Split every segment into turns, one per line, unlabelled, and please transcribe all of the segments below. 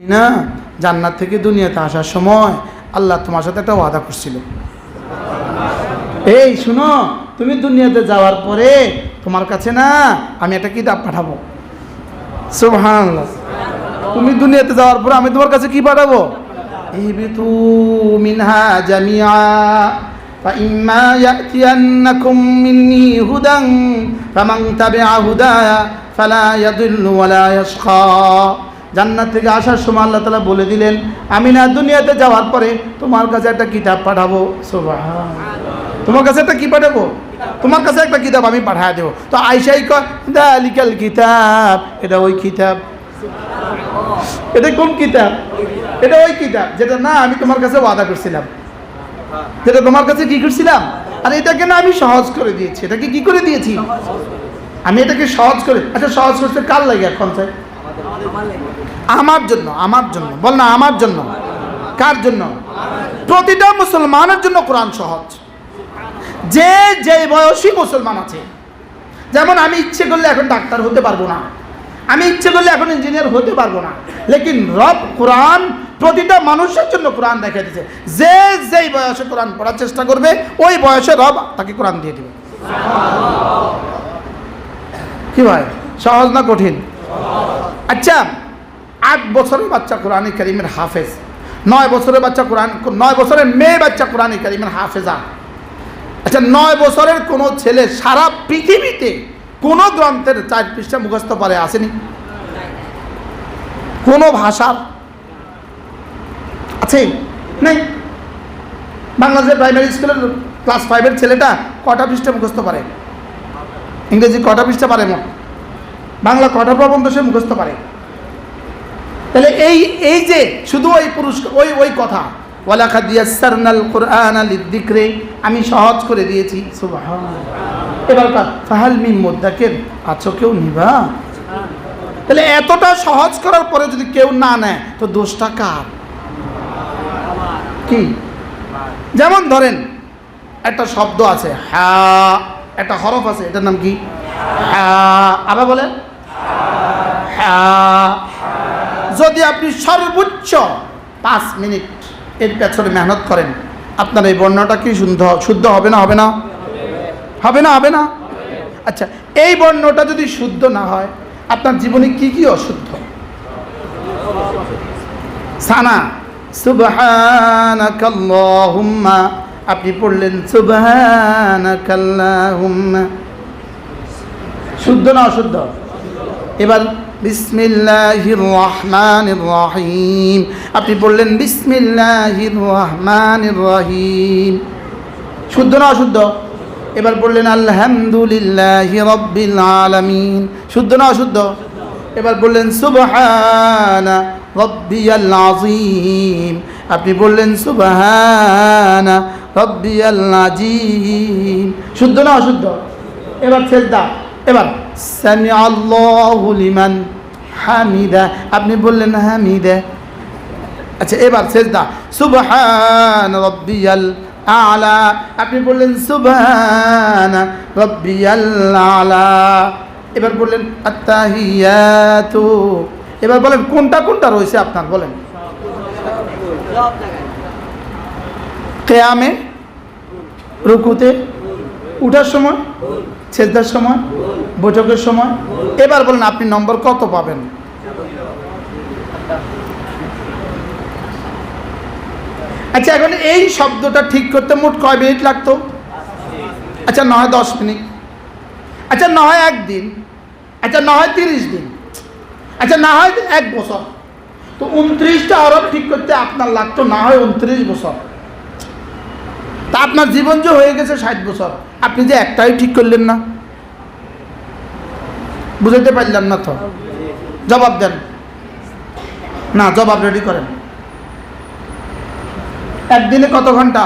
না জান্নাত থেকে দুনিয়াতে আসার সময় আল্লাহ তোমার সাথে একটা ওয়াদা করছিল এই শুনো তুমি দুনিয়াতে যাওয়ার পরে তোমার কাছে না আমি একটা কিতাব পাঠাবো সুবহানাল্লাহ তুমি দুনিয়াতে যাওয়ার পরে আমি তোমার কাছে কি পাঠাবো ইহবিতু মিনহা জামিআ فإما يأتينكم مني هدى فمن تبع هدايا فلا يضل ولا يشقى জান্নাত থেকে আসার সময় আল্লাহ তালা বলে দিলেন, আমি না দুনিয়াতে যাওয়ার পরে তোমার কাছে একটা কিতাব পাঠাবো। সুবহান তোমার কাছে একটা কি পাঠাবো? তোমার কাছে একটা কিতাব আমি পাঠায় দেবো। তো আইসাই কালিকাল কিতাব। এটা ওই কিতাব। এটা কোন কিতাব? এটা ওই কিতাব যেটা, না, আমি তোমার কাছে ওয়াদা করছিলাম। যেটা তোমার কাছে কি করছিলাম? আর এটাকে না আমি সহজ করে দিয়েছি। এটাকে কি করে দিয়েছি? আমি এটাকে সহজ করে আচ্ছা সহজ করতে কার লাগে এখন চাই আমার জন্য আমার জন্য, বল না, আমার জন্য। কার জন্য? প্রতিটা মুসলমানের জন্য কোরআন সহজ। যে যে বয়সী মুসলমান আছে, যেমন আমি ইচ্ছে করলে এখন ডাক্তার হতে পারব না, আমি ইচ্ছে করলে এখন ইঞ্জিনিয়ার হতে পারব না, লেকিন রব কোরআন, প্রতিটা মানুষের জন্য কোরআন দেখা দিয়েছে। যে, যেই বয়সে কোরআন পড়ার চেষ্টা করবে, ওই বয়সে রব তাকে কোরআন দিয়ে দেবে। কি ভাই? সহজ না কঠিন? আচ্ছা আট বছরের বাচ্চা কোরআন করিমের হাফেজ, নয় বছরের বাচ্চা কোরআন, নয় বছরের মেয়ে বাচ্চা কোরআন করিমের হাফেজা। আচ্ছা নয় বছরের কোনো ছেলে সারা পৃথিবীতে কোনো গ্রন্থের চার পৃষ্ঠা মুখস্থ পারে আসেনি? কোনো ভাষার? আছে? নেই? বাংলাদেশের প্রাইমারি স্কুলের ক্লাস ফাইভের ছেলেটা কটা পৃষ্ঠা মুখস্থ পারে ইংরেজি কটা পৃষ্ঠা পারে মোট? বাংলা কটা প্রবন্ধ সে মুখস্থ পারে তাহলে এই এই যে শুধু ওই পুরস্কার ওই ওই কথা ওয়ালাকা দিয়াসারনাল কোরআন আলিদ্দিকরে আমি সহজ করে দিয়েছি এবার ফাহাল মিম মুদ্দাকের, আছো কেউ নিবা? তাহলে এতটা সহজ করার পরে যদি কেউ না নেয়, তো দোষটা কার? কি? যেমন ধরেন, একটা শব্দ আছে হ্যাঁ একটা হরফ আছে, এটার নাম কি? হ্যাঁ আবার বলেন। যদি আপনি সর্বোচ্চ পাঁচ মিনিট এর পেছনে মেহনত করেন, আপনার এই বর্ণটা কি শুদ্ধ শুদ্ধ হবে না হবে না? হবে না হবে না? আচ্ছা এই বর্ণটা যদি শুদ্ধ না হয়, আপনার জীবনে কি কি অশুদ্ধ? সানা, সুবহানাকাল্লাহুম্মা, আপনি পড়লেন সুবহানাকাল্লাহুম্মা। শুদ্ধ না অশুদ্ধ? এবার বিসমিল্লাহির রহমানির রহিম আপনি বললেন বিসমিল্লাহির রহমানির রহিম শুদ্ধ না অশুদ্ধ? এবার বললেন আলহামদুলিল্লাহ রব্বিল আলামিন। শুদ্ধ না অশুদ্ধ? এবার বললেন সুবহানা রব্বিয়াল আজিম আপনি বললেন সুবহানা রব্বিয়াল আজিম শুদ্ধ না অশুদ্ধ? এবার সেজদা এবার। সামি আল্লাহু লিমান হামিদা। আপনি বললেন হামিদা। আচ্ছা এবার সেজদা। সুবহান রব্বিয়াল আলা। আপনি বললেন সুবহান রব্বিয়াল আলা। এবার বললেন আত্তাহিয়াতু। এবার বলেন, কোনটা কোনটা রয়েছে আপনার? বলেন। কেয়ামে, রুকুতে, উঠার সময়? সেজদার সময়, বৈঠকের সময়। এবার বলেন আপনি নম্বর কত পাবেন? আচ্ছা এখন এই শব্দটা ঠিক করতে মোট কয় মিনিট লাগতো? আচ্ছা না হয় দশ মিনিট। আচ্ছা না হয় একদিন। আচ্ছা না হয় তিরিশ দিন। আচ্ছা না হয় এক বছর। তো উনত্রিশটা অরব ঠিক করতে আপনার লাগতো, না হয় উনত্রিশ বছর। তা আপনার জীবন যে হয়ে গেছে ষাট বছর, আপনি যে একটাই ঠিক করলেন না? বুঝাতে পারলাম না তো। জবাব দেন। না, জবাব রেডি করেন। একদিনে কত ঘণ্টা?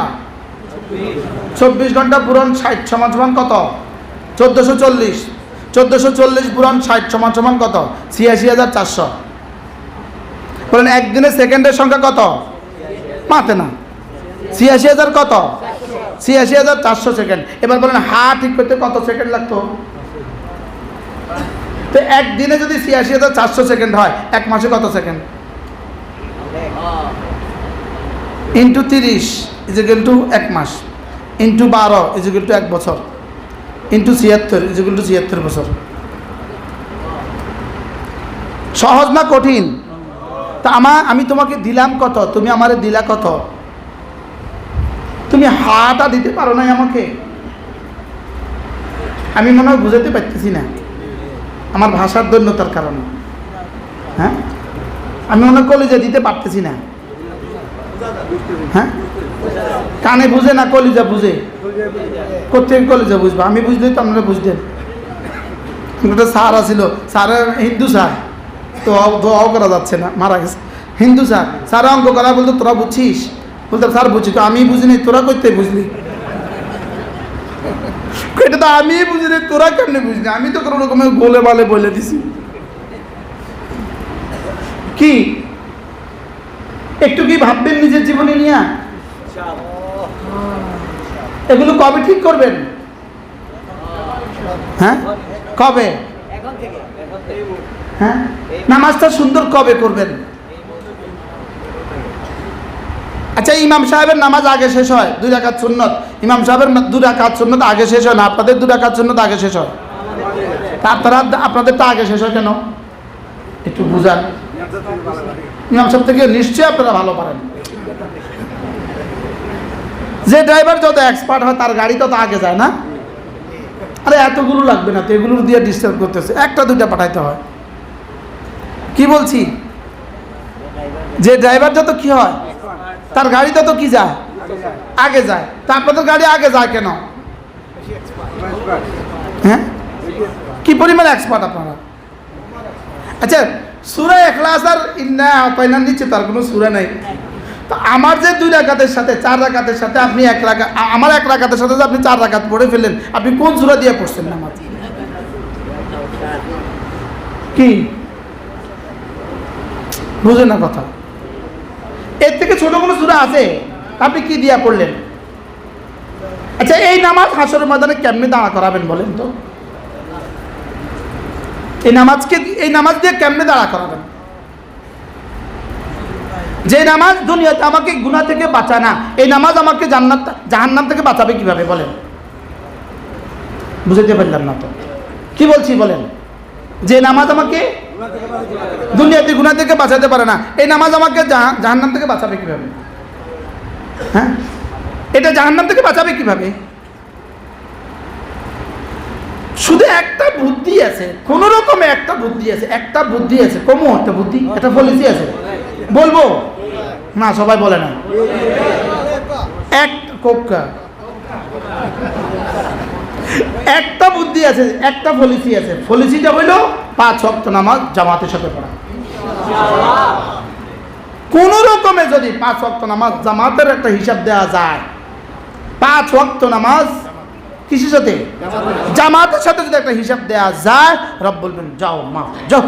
চব্বিশ ঘণ্টা পুরন ষাট সমান সমান কত? চোদ্দোশো চল্লিশ। চোদ্দোশো চল্লিশ পুরন ষাট সমান সমান কত? ছিয়াশি হাজার চারশো। বলেন, একদিনে সেকেন্ডের সংখ্যা কত? মাতে না। ছিয়াশি হাজার কত? ছিয়াশি হাজার চারশো সেকেন্ড এবার বলেন, হা, ঠিক করতে কত সেকেন্ড লাগতো? তো একদিনে যদি ছিয়াশি হাজার চারশো সেকেন্ড হয়, এক মাসে কত সেকেন্ড ইন্টু তিরিশ ইজিক্যাল টু এক মাস। ইন্টু বারো ইজিক্যাল টু এক বছর। ইন্টু ছিয়াত্তর ইজিক্যাল টু ছিয়াত্তর বছর। সহজ না কঠিন? তা আমা আমি তোমাকে দিলাম কত? তুমি আমারে দিলা কত? তুমি হাটা দিতে পারো নাই আমাকে। আমি মনে হয় বুঝাতে পারতেছি না। আমার ভাষার দৈন্যতার কারণে। হ্যাঁ? আমি মনে কলেজে দিতে পারতেছি না। হ্যাঁ? কানে বুঝে না কলিজা বুঝে? কোথেকে কলিজা বুঝব। আমি বুঝলেই তো আপনারা বুঝতেন। একটা স্যার আছিল। স্যারের হিন্দু স্যার। তো করা যাচ্ছে না। মারা গেছে। হিন্দু স্যার। স্যার অঙ্ক করা বলতো তোরা বুঝছিস? বলতো স্যার বুঝছি তো আমি বুঝিনি তোরা করতে বুঝলি? এটা তো আমি বুঝিনি তোরা কেমনে বুঝলি? আমি তো কোনো রকমের গোলে বালে বলে দিছি। কি? একটু কি ভাববেন নিজের জীবনে নিয়ে? এগুলো কবে ঠিক করবেন? হ্যাঁ? কবে? হ্যাঁ? নামাজটা সুন্দর কবে করবেন? আচ্ছা ইমাম সাহেবের নামাজ আগে শেষ হয়, দুই রাকাত সুন্নত। ইমাম সাহেবের দু রাকাত সুন্নত আগে শেষ হয় না? আপনাদের দু রাকাত সুন্নত আগে শেষ হয়? আপনারা আপনাদেরটা আগে শেষ হয় কেন? একটু বুঝান। ইমাম সাহেব থেকে নিশ্চয়ই আপনারা ভালো পারেন। যে ড্রাইভার যত এক্সপার্ট হয়, তার গাড়ি তত আগে যায় না? আরে, এতগুলো লাগবে না তো, এগুলো দিয়ে ডিস্টার্ব করতেছে। একটা, দুইটা পাঠাইতে হয়। কি বলছি? যে ড্রাইভার যত কি হয় তার গাড়ি তো কি যায়? আগে যায়। তা আপনাদের গাড়ি আগে যায় কেন? হ্যাঁ? কি পরিমাণ এক্সপার্ট আপনারা? আচ্ছা সুরা এখলাস আর ইন্না নিচে তার কোনো সুরা নাই। তো আমার যে দুই রাকাতের সাথে, চার রাকাতের সাথে আপনি এক আ- আমার এক রাকাতের সাথে আপনি চার রাকাত পড়ে ফেললেন, আপনি কোন সুরা দিয়ে পড়ছেন নামাজ? কি? বুঝে না কথা। এর থেকে ছোট কোনো সুরা আছে? আপনি কি দিয়া পড়লেন? আচ্ছা এই নামাজ হাসরের ময়দানে কেমনি দাঁড়া করাবেন বলেন তো? এই নামাজকে, এই নামাজ দিয়ে কেমনে দাঁড়া করাবেন? যে নামাজ দুনিয়াতে আমাকে গুনাহ থেকে বাঁচায় না, এই নামাজ আমাকে জান্নাত, জাহান্নাম থেকে বাঁচাবে কীভাবে বলেন? বুঝতে পারলাম না তো। কি বলছি বলেন? যে নামাজ আমাকে দুনিয়াতে গুণা থেকে বাঁচাতে পারে না। এই নামাজ আমাকে জাহা- জাহান্নাম থেকে বাঁচাবে কীভাবে? হ্যাঁ? এটা জাহান্নাম থেকে বাঁচাবে কীভাবে? শুধু একটা বুদ্ধি আছে, কোন রকমে একটা বুদ্ধি আছে, একটা বুদ্ধি আছে। কমো একটা বুদ্ধি, একটা পলিসি আছে। বলব? না, সবাই বলে না। এক কোকা একটা বুদ্ধি আছে, একটা পলিসি আছে। পলিসিটা হইল পাঁচ ওয়াক্ত নামাজ জামাতের সাথে পড়া। কোন রকমে যদি পাঁচ ওয়াক্ত নামাজ জামাতের একটা হিসাব দেওয়া যায়, পাঁচ ওয়াক্ত নামাজ কিসের সাথে? জামাতের সাথে যদি একটা হিসাব দেওয়া যায় রব বলবেন যাও, মা, যাও।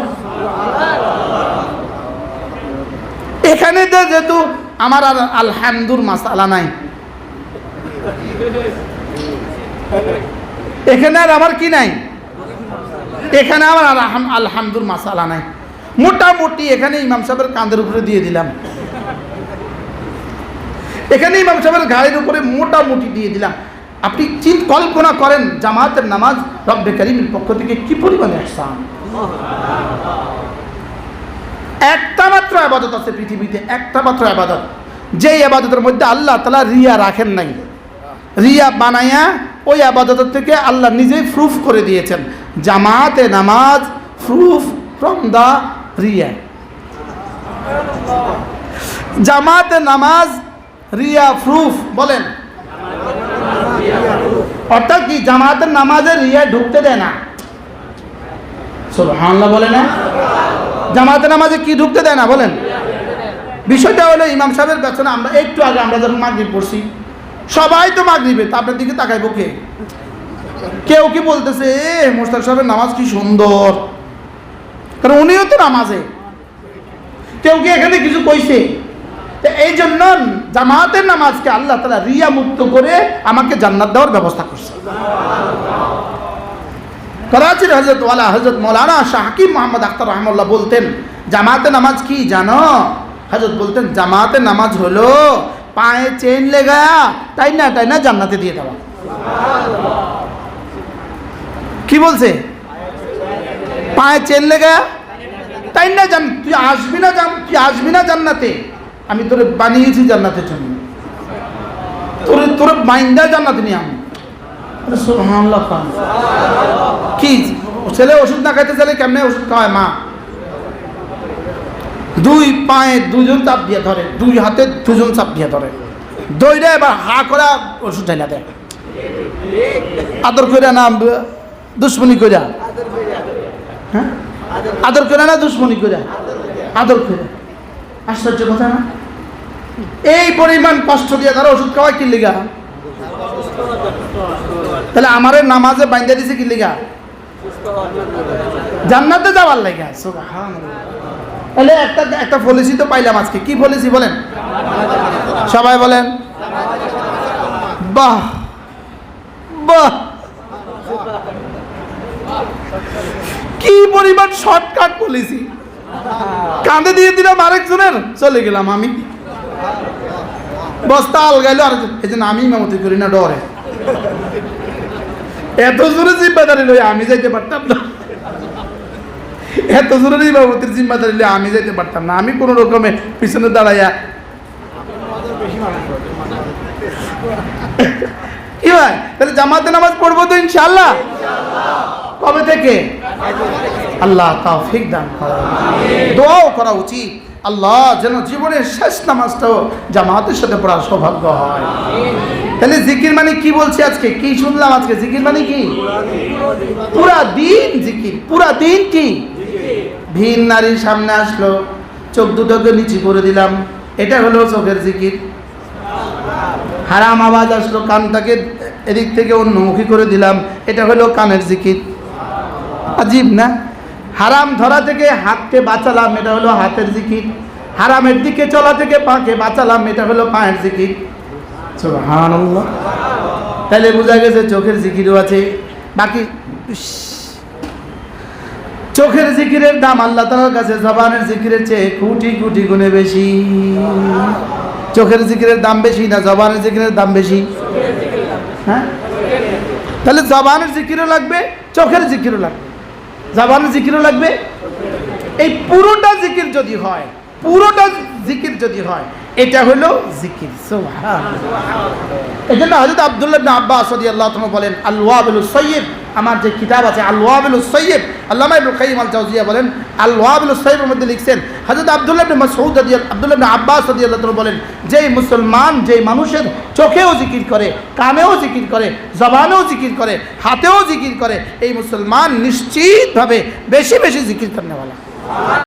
এখানে যেহেতু আমার আর আলহামদুর মাসালা নাই। এখানে আর আমার কি নাই? এখানে আমার আর আলহাম- আলহামদুর মাসালা নাই। মোটামুটি এখানে ইমাম সাহেবের কাঁধের উপরে দিয়ে দিলাম। এখানে ইমাম সাহেবের ঘাড়ের উপরে মোটামুটি দিয়ে দিলাম। আপনি চিন কল্পনা করেন, জামাতের নামাজ রব্বে করিমের পক্ষ থেকে কি পরিমাণে আসান একটা মাত্র আবাদত আছে পৃথিবীতে, একটা মাত্র আবাদত। যেই আবাদতের মধ্যে আল্লাহ তালা রিয়া রাখেন নাই। রিয়া বানাইয়া ওই আবাদতের থেকে আল্লাহ নিজেই প্রুফ করে দিয়েছেন। জামাতে নামাজ প্রুফ ফ্রম দ্য রিয়া। জামাতে নামাজ, রিয়া প্রুফ বলেন। অর্থাৎ কি জামাতের নামাজের রিয়া ঢুকতে দেয় না? সুবহানাল্লাহ বলে না? জামাতের নামাজে কি ঢুকতে দেয় না, বলেন। বিষয়টা হলো ইমাম সাহেবের পেছনে আমরা একটু আগে আমরা যখন মাগরিব পড়ছি সবাই তো মাগরিবে আপনার দিকে তাকাইবো কে? কেউ কি বলতেছে, এ, মোস্তাক সাহেবের নামাজ কি সুন্দর? কারণ উনিও তো নামাজে। কেউ কি এখানে কিছু কইছে? এই জন্য জামাতের নামাজকে আল্লাহ তালা রিয়া মুক্ত করে আমাকে জান্নাত দেওয়ার ব্যবস্থা করছে। করাচির হজরত ওয়ালা হজরত মৌলানা শাহ হাকিম মোহাম্মদ আখতার রহমল্লাহ বলতেন জামাতে নামাজ কি জানো? হজরত বলতেন জামাতে নামাজ হলো পায়ে চেন লেগায়া তাই না তাই না, জান্নাতে দিয়ে দেওয়া। কি বলছে? পায়ে চেন লেগায়া তাই না, জান তুই আসবি না জান তুই আসবি না জান্নাতে? আমি তোরে বানিয়েছি জান্নাতের জন্য। তোরে তোরে মাইন্দা জান্নাতে নিয়ে আমি। কি? ছেলে ওষুধ না খাইতে চাইলে কেমনে ওষুধ খাওয়ায় মা? দুই পায়ে দুজন চাপ দিয়ে ধরে, দুই হাতে দুজন চাপ দিয়ে ধরে। দইরে এবার হা করা ওষুধ ঢাইলা দেয়। আদর করে না, দুশ্মনী কইরা? হ্যাঁ? আদর করে না, দুশ্মনী কইরা? আদর করে আশ্চর্য কথা না? এই পরিমাণ কষ্ট দিয়ে তারা ওষুধ খাওয়ায় কি লিগা? তাহলে আমারে নামাজে বাইন্দা দিছে কি লিগা? জান্নাতে যাওয়ার লাগা তাহলে একটা একটা পলিসি তো পাইলাম আজকে। কি পলিসি বলেন? সবাই বলেন। বাহ বাহ। কি পরিমাণ শর্টকাট পলিসি কাঁধে দিয়ে দিলাম আরেকজনের, চলে গেলাম আমি। বস্তা আলগাইলো আর এই জন্য আমি মেমতি করি না, ডরে। এত জোরে জিম্মাদারি লই আমি যাইতে পারতাম না। এত জোরে ইমামতির জিম্মাদারি আমি যাইতে পারতাম না। আমি কোনো রকমে পিছনে দাঁড়াইয়া কি ভাই? তাহলে জামাতে নামাজ পড়ব তো ইনশাল্লাহ কবে থেকে? আল্লাহ তাওফিক দান করা দোয়াও করা উচিত। আল্লাহ যেন জীবনের শেষ নামাজটাও জামাতের সাথে পড়ার সৌভাগ্য হয়। তাহলে জিকির মানে কি বলছি আজকে? কি শুনলাম আজকে? জিকির মানে কি? পুরা দিন জিকির। পুরা দিন কি? ভিন নারীর সামনে আসলো, চোখ দুটোকে নিচু করে দিলাম। এটা হলো চোখের জিকির। হারাম আওয়াজ আসলো, কানটাকে এদিক থেকে অন্যমুখী করে দিলাম। এটা হলো কানের জিকির। আজীব না? হারাম ধরা থেকে হাতকে বাঁচালাম, এটা হলো হাতের জিকির। হারামের দিকে চলা থেকে পাকে বাঁচালাম, এটা হলো পায়ের জিকির। তাহলে বোঝা গেছে চোখের জিকিরও আছে। বাকি চোখের জিকিরের দাম আল্লাহ তালার কাছে, জবানের জিকিরের চেয়ে কোটি কোটি গুণে বেশি। চোখের জিকিরের দাম বেশি না জবানের জিকিরের দাম বেশি? হ্যাঁ? তাহলে জবানের জিকিরও লাগবে, চোখের জিকিরও লাগবে। জবানের জিকিরও লাগবে? এই পুরোটা জিকির যদি হয়, পুরোটা জিকির যদি হয়, এটা হলো জিকির। এই জন্য হজরত আবদুল্লাহ আব্বাস তাআলা বলেন আল্লাহ সৈয়ব আমার যে কিতাব আছে আল সৈয়দ আল্লামা ইবনে কাইয়িম আল চাউজিয়া বলেন আল ওয়াবিল সৈয়বের মধ্যে লিখছেন হজরত আবদুল্লাহ মসৌদ আব্দুল্লাহ আব্বাস তাআলা বলেন, যেই মুসলমান, যেই মানুষের চোখেও জিকির করে, কানেও জিকির করে, জবানেও জিকির করে, হাতেও জিকির করে, এই মুসলমান নিশ্চিতভাবে বেশি বেশি জিকির করনেওয়ালা।